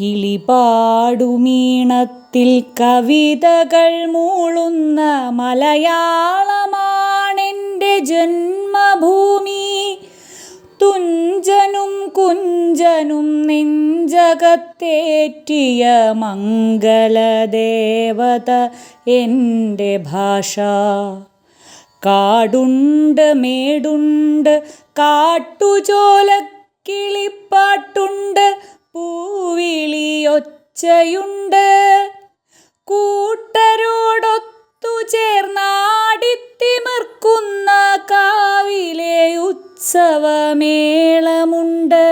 കിളിപാടുമീണത്തിൽ കവിതകൾ മൂളുന്ന മലയാളമാണെന്റെ ജന്മഭൂമി. തുഞ്ചനും കുഞ്ചനും നെഞ്ചകത്തേറ്റിയ മംഗളദേവത എന്റെ ഭാഷ. കാടുണ്ട് മേടുണ്ട് കാട്ടുചോലക്കിളിപ്പാട്ടുണ്ട് പൂവിളിയൊച്ചയുണ്ട് കൂട്ടരോടൊത്തു ചേർന്നാടിത്തിമിർക്കുന്ന കാവിലെ ഉത്സവമേളമുണ്ട്.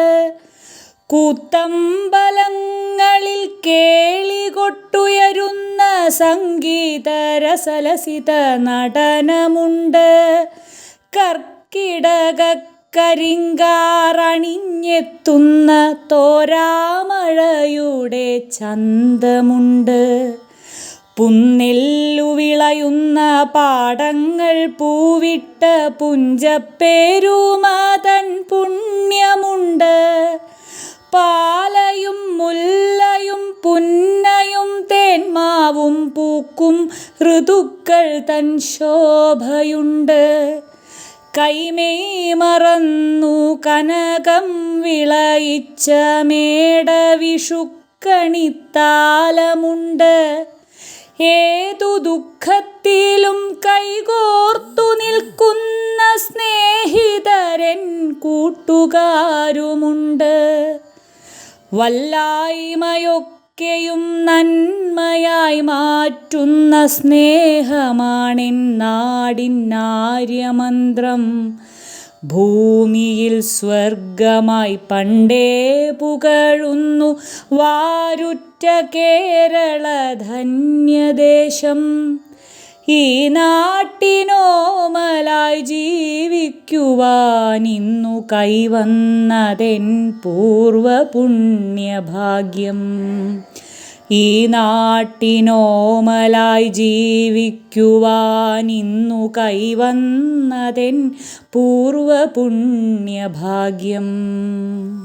കൂത്തമ്പലങ്ങളിൽ കേളികൊട്ടുയരുന്ന സംഗീതരസലസിത നടനമുണ്ട്. കർക്കിടക കരിങ്കാറണിഞ്ഞെത്തുന്ന തോരാമഴയുടെ ചന്തമുണ്ട്. പുന്നെല്ലുവിളയുന്ന പാടങ്ങൾ പൂവിട്ട പുഞ്ചപ്പേരുമതൻ പുണ്യമുണ്ട്. പാലയും മുല്ലയും പുന്നയും തേന്മാവും പൂക്കും ഋതുക്കൾ തൻ ശോഭയുണ്ട്. കൈമേയ് മറന്നു കനകം വിളയിച്ച മേടവിഷുക്കണിത്താലമുണ്ട്. ഏതു ദുഃഖത്തിലും കൈകോർത്തു നിൽക്കുന്ന സ്നേഹിതരൻ കൂട്ടുകാരുമുണ്ട്. വല്ലായ്മയൊക്കെയും നന്മയായി മാറ്റുന്ന സ്നേഹമാണിൻ നാടിൻ ആര്യമന്ത്രം. ഭൂമിയിൽ സ്വർഗമായി പണ്ടേ പുകഴുന്നു വാരുറ്റ കേരള ധന്യദേശം. ഈ നാട്ടിനോമലായി ജീവിക്കുവാനിന്നു കൈവന്നതെൻ പൂർവ പുണ്യഭാഗ്യം ഈ നാട്ടിനോമലായി ജീവിക്കുവാനിന്നു കൈവന്നതെൻ പൂർവ പുണ്യഭാഗ്യം